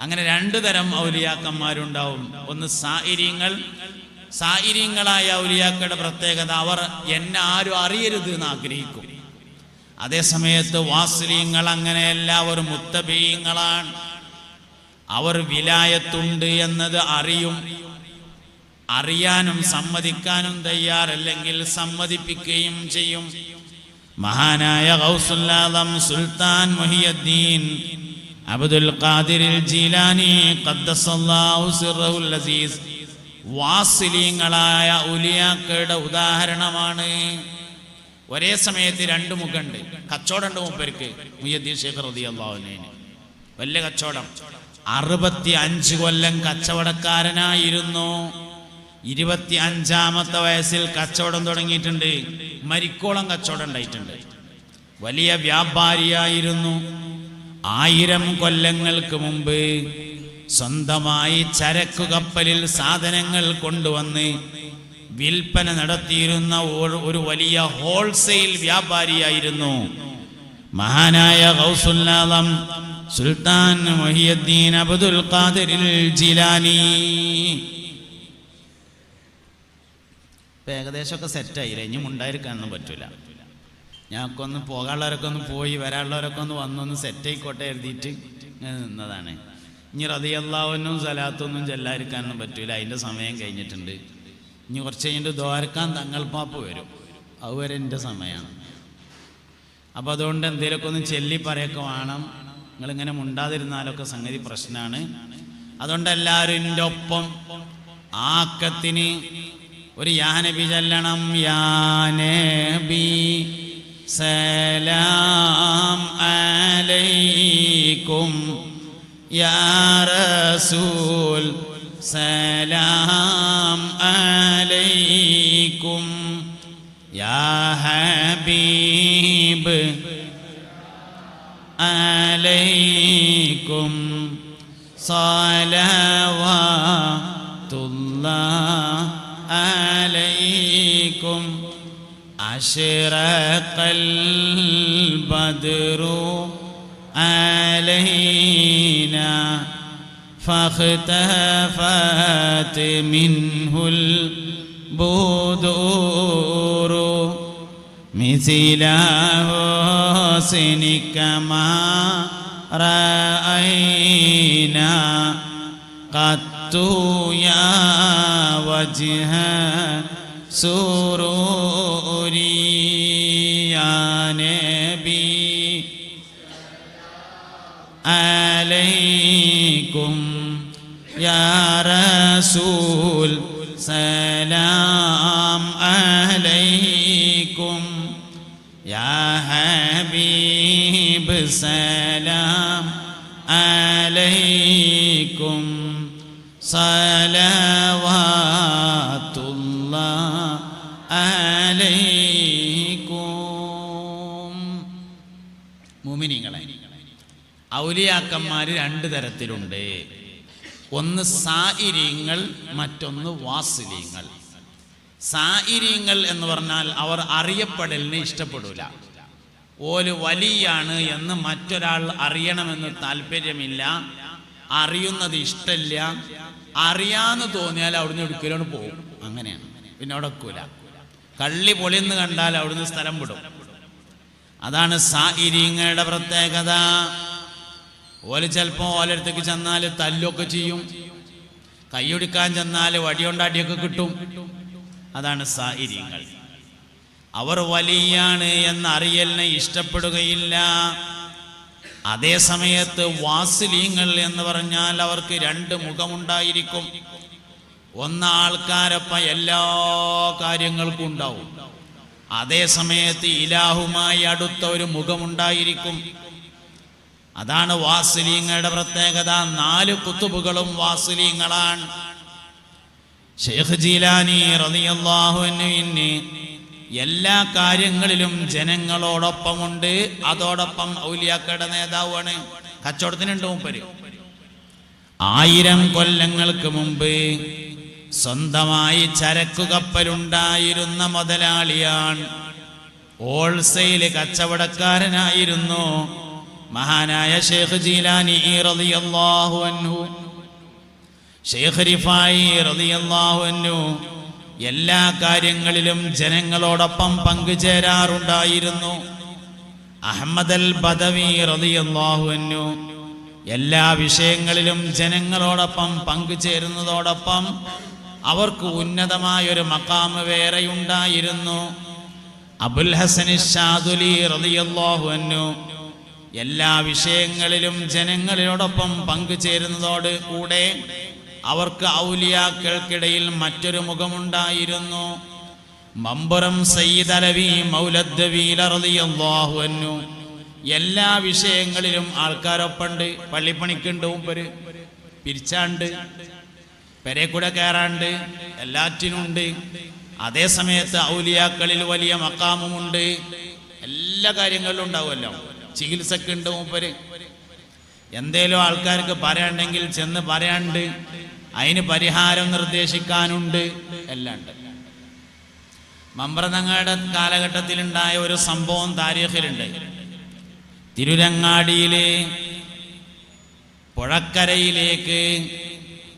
അങ്ങനെ രണ്ടു തരം ഔലിയാക്കന്മാരുണ്ടാവും. ഒന്ന് സായിര്യങ്ങൾ സായിര്യങ്ങളായ ഔലിയാക്കളുടെ പ്രത്യേകത അവർ എന്നെ ആരും അറിയരുത് എന്ന് ആഗ്രഹിക്കും. അതേസമയത്ത് വാസ്ലിയങ്ങൾ അങ്ങനെ എല്ലാവരും മുത്തബീയങ്ങളാണ് അവർ വിലായത്തുണ്ട് എന്നത് അറിയും. അറിയാനും സമ്മതിക്കാനും തയ്യാറല്ലെങ്കിൽ സമ്മതിപ്പിക്കുകയും ചെയ്യും. മഹാനായ ഗൗസുല്ലാദം Sultan Muhyiddin Abdul Qadir Jilani Azeez വാസിലീങ്ങളായ ഉലിയാക്കളുടെ ഉദാഹരണമാണ്. ഒരേ സമയത്ത് രണ്ട് മുഖണ്ട്. കച്ചവടമുണ്ട് മൂപ്പർക്ക്. മുയ്യദ്ദീൻ ഷേഖ് റതി അള്ളാഹുനേന് വല്ല കച്ചവടം. അറുപത്തി അഞ്ച് കൊല്ലം കച്ചവടക്കാരനായിരുന്നു. ഇരുപത്തി അഞ്ചാമത്തെ വയസ്സിൽ കച്ചവടം തുടങ്ങിയിട്ടുണ്ട്. മരിക്കോളം കച്ചവടം ഉണ്ടായിട്ടുണ്ട്. വലിയ വ്യാപാരിയായിരുന്നു. ആയിരം കൊല്ലങ്ങൾക്ക് മുമ്പ് സ്വന്തമായി ചരക്കു കപ്പലിൽ സാധനങ്ങൾ കൊണ്ടുവന്ന് വിൽപ്പന നടത്തിയിരുന്ന ഒരു- വലിയ ഹോൾസെയിൽ വ്യാപാരിയായിരുന്നു. മഹാനായ ഗൗസുല്ലാദം സുൽത്താൻ മൊഹിയദ്ദീൻ അബ്ദുൽ ഖാദിറിൽ ജിലാനി. ഏകദേശമൊക്കെ സെറ്റായി ഇനി ഉണ്ടായിരിക്കാനൊന്നും പറ്റൂല. ഞങ്ങൾക്കൊന്ന് പോകാനുള്ളവരൊക്കെ ഒന്ന് പോയി വരാനുള്ളവരൊക്കെ ഒന്ന് വന്നൊന്ന് സെറ്റ് ആയിക്കോട്ടെ എഴുതിയിട്ട് നിന്നതാണ്. ഇനി റതിയല്ലാവനും സലാത്തൊന്നും ചെല്ലാതിരിക്കാനൊന്നും പറ്റൂല. അതിന്റെ സമയം കഴിഞ്ഞിട്ടുണ്ട്. ഇനി കുറച്ച് കഴിഞ്ഞിട്ട് ദ്വാരക്കാൻ തങ്ങൾ പാപ്പ് വരും അതുവരെ എന്റെ സമയമാണ്. അപ്പോൾ അതുകൊണ്ട് എന്തെങ്കിലുമൊക്കെ ഒന്ന് ചെല്ലി പറയൊക്കെ വേണം. നിങ്ങളിങ്ങനെ മുണ്ടാതിരുന്നാലൊക്കെ സംഗതി പ്രശ്നമാണ് അതുകൊണ്ട് എല്ലാവരും എന്റെ ഒപ്പം ആക്കത്തിന് ഒരു യാനബി ചെല്ലണം. യാനബി സലാം അലൈക്കും യാ റസൂൽ സലാം അലൈക്കും യാ ഹബീബ് അലൈക്കും സലവാ തുല്ലാ أشرق البدر علينا فاختفت منه البدور. مثل حسنك ما رأينا قط يا وجه سروري عليكم يا رسول سلام عليكم يا حبيب سلام عليكم صلوات الله عليكم مؤمنين ഔലിയാക്കന്മാർ രണ്ട് തരത്തിലുണ്ട്. ഒന്ന് സായിര്യങ്ങൾ മറ്റൊന്ന് വാസിലീങ്ങൾ. സായിര്യങ്ങൾ എന്ന് പറഞ്ഞാൽ അവർ അറിയപ്പെടലിന് ഇഷ്ടപ്പെടൂല. ഓൽ വലിയാണ് എന്ന് മറ്റൊരാൾ അറിയണമെന്ന് താല്പര്യമില്ല അറിയുന്നത് ഇഷ്ടമില്ല അറിയാന്ന് തോന്നിയാൽ അവിടുന്ന് എടുക്കലോട് പോകും. അങ്ങനെയാണ്. പിന്നെ അവിടെ ഒക്കൂല കള്ളി പൊളിന്ന് കണ്ടാൽ അവിടുന്ന് സ്ഥലം വിടും. അതാണ് സായിര്യങ്ങളുടെ പ്രത്യേകത. ഓൽ ചിലപ്പോൾ ഓലടുത്തേക്ക് ചെന്നാൽ തല്ലൊക്കെ ചെയ്യും. കൈയൊടുക്കാൻ ചെന്നാൽ വടിയൊണ്ടാടിയൊക്കെ കിട്ടും. അതാണ് സാഹചര്യങ്ങൾ. അവർ വലിയാണ് എന്നറിയലിനെ ഇഷ്ടപ്പെടുകയില്ല. അതേ സമയത്ത് വാസിലീങ്ങൾ എന്ന് പറഞ്ഞാൽ അവർക്ക് രണ്ട് മുഖമുണ്ടായിരിക്കും. ഒന്ന് ആൾക്കാരൊപ്പം എല്ലാ കാര്യങ്ങൾക്കും ഉണ്ടാവും. അതേ സമയത്ത് ഇലാഹുമായി അടുത്ത ഒരു മുഖമുണ്ടായിരിക്കും. അതാണ് വാസിലീങ്ങളുടെ പ്രത്യേകത. നാല് കുത്തുബുകളും വാസിലീങ്ങളാണ്. ഷെയ്ഖ് ജീലാനി റളിയല്ലാഹുവിന് എല്ലാ കാര്യങ്ങളിലും ജനങ്ങളോടൊപ്പമുണ്ട്. അതോടൊപ്പം ഔലിയാക്കയുടെ നേതാവാണ് കച്ചവടത്തിനുണ്ട് മൂപ്പര്. ആയിരം കൊല്ലങ്ങൾക്ക് മുമ്പ് സ്വന്തമായി ചരക്കു കപ്പലുണ്ടായിരുന്ന മുതലാളിയാണ്. ഹോൾസെയിൽ കച്ചവടക്കാരനായിരുന്നു. മഹാനായ ഷേഖ് ജീലാനി റളിയല്ലാഹു അൻഹു. ഷേഖ് റിഫായി റളിയല്ലാഹു അൻഹു എല്ലാ കാര്യങ്ങളിലും ജനങ്ങളോടൊപ്പം പങ്കുചേരാറുണ്ടായിരുന്നു. അഹമ്മദ് അൽ ബദവി റളിയല്ലാഹു അൻഹു എല്ലാ വിഷയങ്ങളിലും ജനങ്ങളോടൊപ്പം പങ്കുചേരുന്നതോടൊപ്പം അവർക്ക് ഉന്നതമായ ഒരു മക്കാമ് വേറെയുണ്ടായിരുന്നു. അബുൽ ഹസൻ ഷാദുലി റളിയല്ലാഹു അൻഹു എല്ലാ വിഷയങ്ങളിലും ജനങ്ങളിലോടൊപ്പം പങ്കുചേരുന്നതോട് കൂടെ അവർക്ക് ഔലിയാക്കൾക്കിടയിൽ മറ്റൊരു മുഖമുണ്ടായിരുന്നു. മമ്പുറം സയ്യിദ് അലവി അൻഹു. എല്ലാ വിഷയങ്ങളിലും ആൾക്കാരൊപ്പമുണ്ട്. പള്ളിപ്പണിക്കുണ്ട് മുമ്പര് പിരിച്ചാണ്ട് പെരെ കൂടെ കയറാണ്ട് എല്ലാറ്റിനുണ്ട്. അതേ സമയത്ത് ഔലിയാക്കളിൽ വലിയ മക്കാമുമുണ്ട്. എല്ലാ കാര്യങ്ങളിലും ഉണ്ടാവുമല്ലോ. ചികിത്സക്കുണ്ട് മൂപ്പര്. എന്തേലും ആൾക്കാർക്ക് പറയാണ്ടെങ്കിൽ ചെന്ന് പറയാണ്ട് അതിന് പരിഹാരം നിർദ്ദേശിക്കാനുണ്ട് എല്ലാം ഉണ്ട്. മമ്പ്രതങ്ങളുടെ കാലഘട്ടത്തിലുണ്ടായ ഒരു സംഭവം താരീഖിലുണ്ട്. തിരുരങ്ങാടിയിലെ പുഴക്കരയിലേക്ക്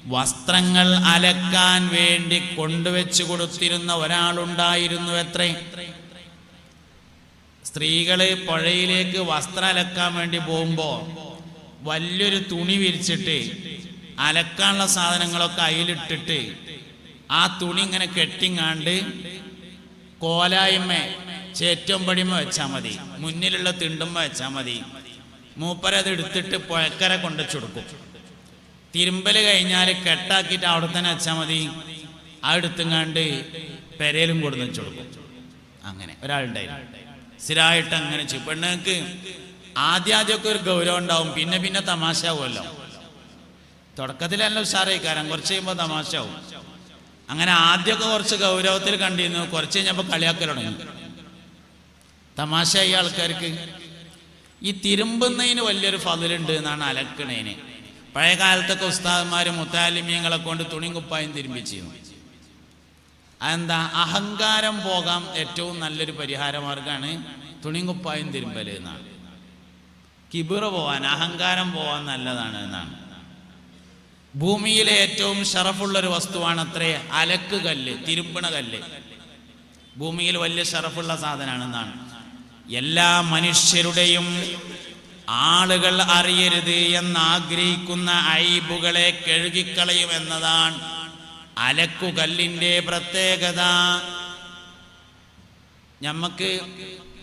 വസ്ത്രങ്ങൾ അലക്കാൻ വേണ്ടി കൊണ്ടുവച്ചു കൊടുത്തിരുന്ന ഒരാളുണ്ടായിരുന്നു എത്രേ? സ്ത്രീകൾ പുഴയിലേക്ക് വസ്ത്രം അലക്കാൻ വേണ്ടി പോകുമ്പോൾ വലിയൊരു തുണി വിരിച്ചിട്ട് അലക്കാനുള്ള സാധനങ്ങളൊക്കെ അതിലിട്ടിട്ട് ആ തുണി ഇങ്ങനെ കെട്ടിങ്ങാണ്ട് കോലായ്മ ചേറ്റമ്പടിമ പടിമ വെച്ചാൽ മതി മുന്നിലുള്ള തിണ്ടുമ്പ വെച്ചാൽ മതി. മൂപ്പരത് എടുത്തിട്ട് പുഴക്കര കൊണ്ടുവച്ച് കൊടുക്കും തിരുമ്പൽ കഴിഞ്ഞാൽ കെട്ടാക്കിയിട്ട് അവിടെ തന്നെ വെച്ചാൽ മതി. ആ എടുത്തുങ്ങാണ്ട് പെരയിലും കൊടുന്ന് വെച്ചു കൊടുക്കും. അങ്ങനെ ഒരാളുണ്ടായിരുന്നു. സ്ഥിരമായിട്ട് അങ്ങനെ ചെയ്യും. പെണ്ണുങ്ങൾക്ക് ആദ്യം ആദ്യമൊക്കെ ഒരു ഗൗരവം ഉണ്ടാവും. പിന്നെ പിന്നെ തമാശ ആവുമല്ലോ തുടക്കത്തിലല്ല ഉഷാറായിക്കാരം. കുറച്ച് കഴിയുമ്പോൾ തമാശ ആവും അങ്ങനെ ആദ്യമൊക്കെ കുറച്ച് ഗൗരവത്തിൽ കണ്ടിരുന്നു. കുറച്ച് കഴിഞ്ഞപ്പോൾ കളിയാക്കൽ തുടങ്ങി. തമാശയായി ആൾക്കാർക്ക്. ഈ തിരുമ്പുന്നതിന് വലിയൊരു ഫതിലുണ്ട് എന്നാണ് അലക്കണേന്. പഴയ കാലത്തൊക്കെ ഉസ്താദന്മാരും മുത്താലിമ്യങ്ങളെ കൊണ്ട് തുണിയും തിരുമ്പിച്ചിരുന്നു. അതെന്താ? അഹങ്കാരം പോകാൻ ഏറ്റവും നല്ലൊരു പരിഹാര മാർഗമാണ് തുണിയും കുപ്പായും തിരുമ്പൽ എന്നാണ്. കിബിറ പോവാൻ അഹങ്കാരം പോവാൻ നല്ലതാണ് എന്നാണ്. ഭൂമിയിലെ ഏറ്റവും ഷറഫുള്ളൊരു വസ്തുവാണ് അത്രേ അലക്ക് കല്ല് തിരുമ്പണ കല്ല്. ഭൂമിയിൽ വലിയ ഷറഫുള്ള സാധനമാണെന്നാണ് എല്ലാ മനുഷ്യരുടെയും ആളുകൾ അറിയരുത് എന്നാഗ്രഹിക്കുന്ന ഐബുകളെ കഴുകിക്കളയും എന്നതാണ് അലക്കുകല്ലിന്റെ പ്രത്യേകത. നമുക്ക്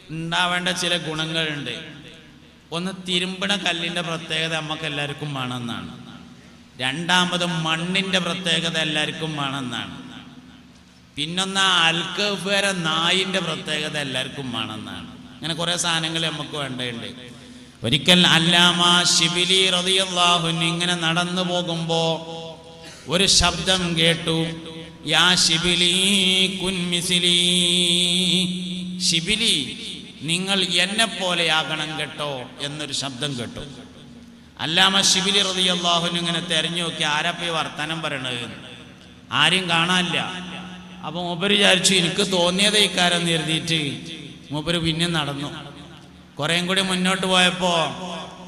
ഉണ്ടാവേണ്ട ചില ഗുണങ്ങളുണ്ട്. ഒന്ന് തിരുമ്പണ കല്ലിന്റെ പ്രത്യേകത നമുക്ക് എല്ലാവർക്കും വേണമെന്നാണ്. രണ്ടാമത് മണ്ണിന്റെ പ്രത്യേകത എല്ലാവർക്കും വേണമെന്നാണ്. പിന്നൊന്ന് അൽക്കഫ് നായിന്റെ പ്രത്യേകത എല്ലാവർക്കും വേണമെന്നാണ്. അങ്ങനെ കുറേ സാധനങ്ങൾ നമുക്ക് വേണ്ടതുണ്ട്. ഒരിക്കൽ അല്ലാമ ഷിബിലി റതിയല്ലാഹുൻ ഇങ്ങനെ നടന്നു പോകുമ്പോ ഒരു ശബ്ദം കേട്ടു. യാ ശിബിലി കുൻമിസിലി ശിബിലി നിങ്ങൾ എന്നെ പോലെയാകണം കേട്ടോ എന്നൊരു ശബ്ദം കേട്ടു. അല്ലാമ ശിബിലി റതി റതിയല്ലാഹുൻ ഇങ്ങനെ തെരഞ്ഞു നോക്കി ആരപ്പ വർത്തനം പറയണത്? ആരും കാണാനില്ല. അപ്പൊ മൂപ്പര് വിചാരിച്ചു എനിക്ക് തോന്നിയത് ഇക്കാരം എഴുതിയിട്ട് മൂപ്പര് പിന്നെ നടന്നു. കുറേം കൂടി മുന്നോട്ട് പോയപ്പോ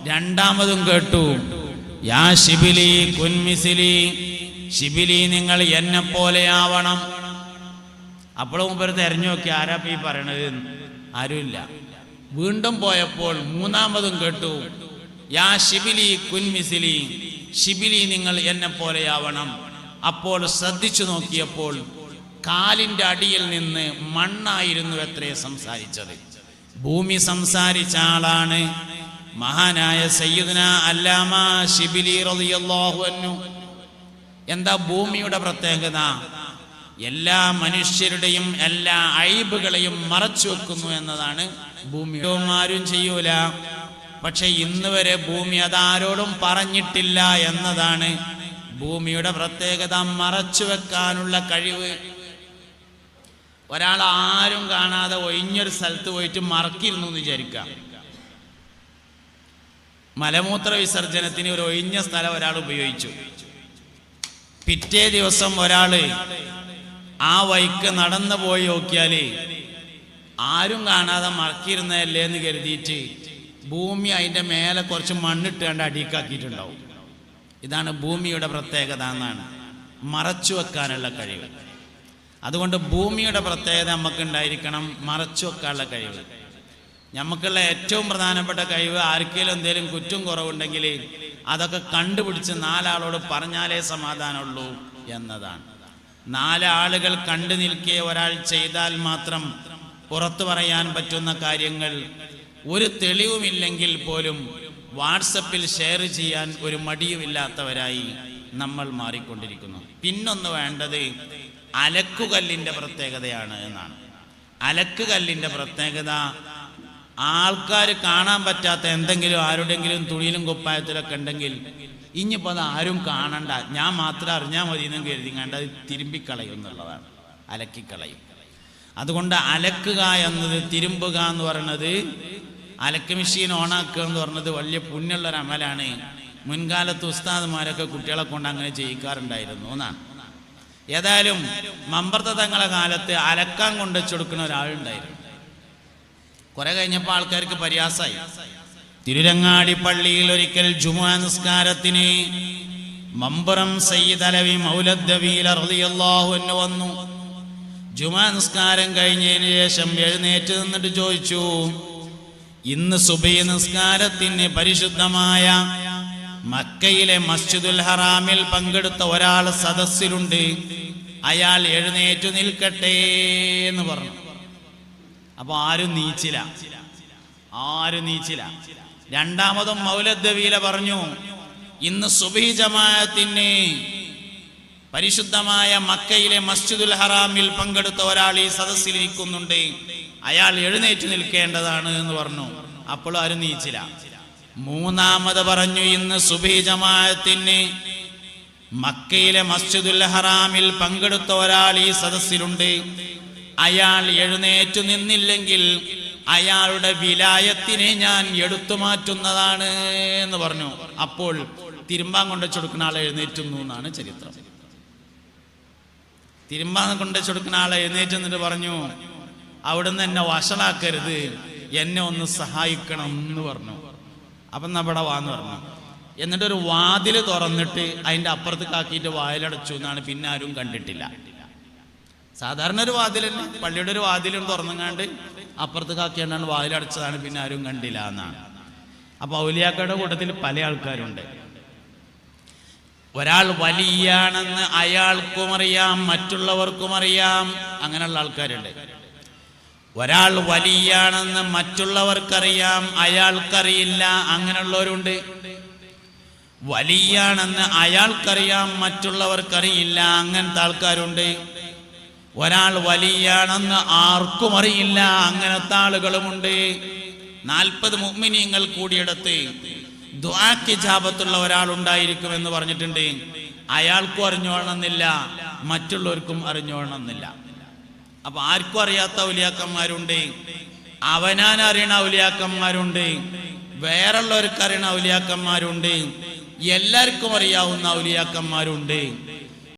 രണ്ടാമതും കേട്ടു. യാ ശിബിലി കുൻമിസിലി ഷിബിലി നിങ്ങൾ എന്നെ പോലെയാവണം അപ്പോഴും മുമ്പ് തെരഞ്ഞു നോക്കി ആരാ ഈ പറയണത് ആരുമില്ല. വീണ്ടും പോയപ്പോൾ മൂന്നാമതും കേട്ടു യാ ശിബിലി കുൻമിസിലി ശിബിലി നിങ്ങൾ എന്നെ പോലെയാവണം അപ്പോൾ ശ്രദ്ധിച്ചു നോക്കിയപ്പോൾ കാലിന്റെ അടിയിൽ നിന്ന് മണ്ണായിരുന്നു എത്രയെ സംസാരിച്ചത്. ഭൂമി സംസാരിച്ച ആളാണ് മഹാനായ സയ്യിദ്ന അല്ലാമ ശിബിലി റളിയല്ലാഹു അൻഹു. എന്താ ഭൂമിയുടെ പ്രത്യേകത? എല്ലാ മനുഷ്യരുടെയും എല്ലാ അയബുകളെയും മറച്ചു വെക്കുന്നു എന്നതാണ് ഭൂമി. ആരും ചെയ്യൂല. പക്ഷെ ഇന്ന് വരെ ഭൂമി അതാരോടും പറഞ്ഞിട്ടില്ല എന്നതാണ് ഭൂമിയുടെ പ്രത്യേകത. മറച്ചു വെക്കാനുള്ള കഴിവ്. ഒരാൾ ആരും കാണാതെ ഒഴിഞ്ഞൊരു സ്ഥലത്ത് പോയിട്ട് മറക്കിരുന്നു എന്ന് വിചാരിക്കാം. മലമൂത്ര വിസർജനത്തിന് ഒരു ഒഴിഞ്ഞ സ്ഥലം ഒരാൾ ഉപയോഗിച്ചു. പിറ്റേ ദിവസം ഒരാൾ ആ വൈക്ക് നടന്നു പോയി നോക്കിയാൽ ആരും കാണാതെ മറക്കിരുന്നതല്ലേ എന്ന് കരുതിയിട്ട് ഭൂമി അതിന്റെ മേലെ കുറച്ച് മണ്ണിട്ട് കണ്ട് അടിക്കാക്കിയിട്ടുണ്ടാവും ഇതാണ് ഭൂമിയുടെ പ്രത്യേകത എന്നാണ്. മറച്ചു വെക്കാനുള്ള കഴിവ്. അതുകൊണ്ട് ഭൂമിയുടെ പ്രത്യേകത നമുക്ക് ഉണ്ടായിരിക്കണം മറച്ചു വെക്കാനുള്ള കഴിവ്. നമുക്കുള്ള ഏറ്റവും പ്രധാനപ്പെട്ട കഴിവ് ആർക്കെങ്കിലും എന്തെങ്കിലും കുറ്റം കുറവുണ്ടെങ്കിൽ അതൊക്കെ കണ്ടുപിടിച്ച് നാലാളോട് പറഞ്ഞാലേ സമാധാനമുള്ളൂ എന്നതാണ്. നാലാളുകൾ കണ്ടു നിൽക്കെ ഒരാൾ ചെയ്താൽ മാത്രം പുറത്തു പറയാൻ പറ്റുന്ന കാര്യങ്ങൾ ഒരു തെളിവുമില്ലെങ്കിൽ പോലും വാട്സപ്പിൽ ഷെയർ ചെയ്യാൻ ഒരു മടിയുമില്ലാത്തവരായി നമ്മൾ മാറിക്കൊണ്ടിരിക്കുന്നു. പിന്നൊന്ന് വേണ്ടത് അലക്കുകല്ലിന്റെ പ്രത്യേകതയാണ് എന്നാണ്. അലക്കുകല്ലിന്റെ പ്രത്യേകത ആൾക്കാർ കാണാൻ പറ്റാത്ത എന്തെങ്കിലും ആരുടെങ്കിലും തുണിയിലും കുപ്പായത്തിലൊക്കെ ഉണ്ടെങ്കിൽ ഇനിയിപ്പോൾ അത് ആരും കാണണ്ട. ഞാൻ മാത്രം അറിഞ്ഞാൽ മതി എന്നും കരുതി കണ്ട് അത് തിരുമ്പിക്കളയും എന്നുള്ളതാണ്. അലക്കിക്കളയും. അതുകൊണ്ട് അലക്കുക എന്നത് തിരുമ്പുക എന്ന് പറയുന്നത് അലക്ക് മെഷീൻ ഓണാക്കുക എന്ന് പറഞ്ഞത് വലിയ പുണ്യുള്ളൊരു അമലാണ്. മുൻകാലത്ത് ഉസ്താദുമാരൊക്കെ കുട്ടികളെ കൊണ്ട് അങ്ങനെ ചെയ്യിക്കാറുണ്ടായിരുന്നു. എന്നാണ് ഏതായാലും മമ്പർത്ത തങ്ങളെ കാലത്ത് അലക്കാൻ കൊണ്ടുവച്ചു കൊടുക്കുന്ന ഒരാളുണ്ടായിരുന്നു. കുറെ കഴിഞ്ഞപ്പോൾ ആൾക്കാർക്ക് പരിയാസായി. തിരുരങ്ങാടി പള്ളിയിൽ ഒരിക്കൽ ജുമാ നിസ്കാരത്തിന് മമ്പുറം സയ്യിദ് അലവി അൻഹു വന്നു. ജുമാ നിസ്കാരം കഴിഞ്ഞതിന് ശേഷം എഴുന്നേറ്റ് നിന്നിട്ട് ചോദിച്ചു ഇന്ന് സുബൈ നിസ്കാരത്തിന് പരിശുദ്ധമായ മക്കയിലെ മസ്ജിദുൽ ഹറാമിൽ പങ്കെടുത്ത ഒരാൾ സദസ്സിലുണ്ട്. അയാൾ എഴുന്നേറ്റു നിൽക്കട്ടെ എന്ന് പറഞ്ഞു. അപ്പൊ ആരും നീച്ചില്ല. ആരും നീച്ചില്ല. രണ്ടാമതും മൗലദ്വീല പറഞ്ഞു ഇന്ന് സുബി ജമാഅത്തിന് പരിശുദ്ധമായ മക്കയിലെ മസ്ജിദുൽ ഹറാമിൽ പങ്കെടുത്ത ഒരാൾ ഈ സദസ്സിൽ ഇരിക്കുന്നുണ്ട് അയാൾ എഴുന്നേറ്റ് നിൽക്കേണ്ടതാണ് എന്ന് പറഞ്ഞു. അപ്പോൾ ആരും നീച്ചില്ല. മൂന്നാമത് പറഞ്ഞു ഇന്ന് സുബി ജമാഅത്തിന് മക്കയിലെ മസ്ജിദുൽ ഹറാമിൽ പങ്കെടുത്ത ഒരാൾ ഈ സദസ്സിലുണ്ട്. അയാൾ എഴുന്നേറ്റു നിന്നില്ലെങ്കിൽ അയാളുടെ വിലായത്തിനെ ഞാൻ എടുത്തു മാറ്റുന്നതാണ് എന്ന് പറഞ്ഞു. അപ്പോൾ തിരുമ്പാൻ ചൊടുക്കുന്ന ആളെ എഴുന്നേറ്റുന്നു എന്നാണ് ചരിത്രം. തിരുമ്പാൻ കൊണ്ട് ചൊടുക്കുന്ന ആളെ എഴുന്നേറ്റ് എന്നിട്ട് പറഞ്ഞു അവിടുന്ന് എന്നെ വഷളാക്കരുത് എന്നെ ഒന്ന് സഹായിക്കണം എന്ന് പറഞ്ഞു. അപ്പം നമ്മുടെ വാന്ന് പറഞ്ഞു. എന്നിട്ടൊരു വാതിൽ തുറന്നിട്ട് അതിന്റെ അപ്പുറത്ത് കാക്കിയിട്ട് വായിലടച്ചു എന്നാണ് പിന്നെ ആരും കണ്ടിട്ടില്ല. സാധാരണ ഒരു വാതിൽ പള്ളിയുടെ ഒരു വാതിലും തുറന്നങ്ങാണ്ട് അപ്പുറത്ത് കാക്കിയാണ് വാതിലടച്ചതാണ് പിന്നെ ആരും കണ്ടില്ല എന്നാണ്. അപ്പൊ ഔലിയാക്കയുടെ കൂട്ടത്തിൽ പല ആൾക്കാരുണ്ട്. ഒരാൾ വലിയാണെന്ന് അയാൾക്കും അറിയാം മറ്റുള്ളവർക്കും അറിയാം അങ്ങനെയുള്ള ആൾക്കാരുണ്ട്. ഒരാൾ വലിയാണെന്ന് മറ്റുള്ളവർക്കറിയാം അയാൾക്കറിയില്ല അങ്ങനെയുള്ളവരുണ്ട്. വലിയാണെന്ന് അയാൾക്കറിയാം മറ്റുള്ളവർക്കറിയില്ല അങ്ങനത്തെ ആൾക്കാരുണ്ട്. ഒരാൾ വലിയാണെന്ന് ആർക്കും അറിയില്ല. അങ്ങനത്തെ ആളുകളുമുണ്ട്. നാൽപ്പത് മുഗ്മിനിയങ്ങൾ കൂടിയെടുത്ത് ദ്വാക്ക് ജാപത്തുള്ള ഒരാൾ ഉണ്ടായിരിക്കും എന്ന് പറഞ്ഞിട്ടുണ്ട്. അയാൾക്കും അറിഞ്ഞോളണമെന്നില്ല. മറ്റുള്ളവർക്കും അറിഞ്ഞോളണമെന്നില്ല. അപ്പൊ ആർക്കും അറിയാത്ത ഔലിയാക്കന്മാരുണ്ട്. അവനാൻ അറിയണ ഔലിയാക്കന്മാരുണ്ട്. വേറുള്ളവർക്ക് അറിയണ ഔലിയാക്കന്മാരുണ്ട്. എല്ലാവർക്കും അറിയാവുന്ന ഔലിയാക്കന്മാരുണ്ട്.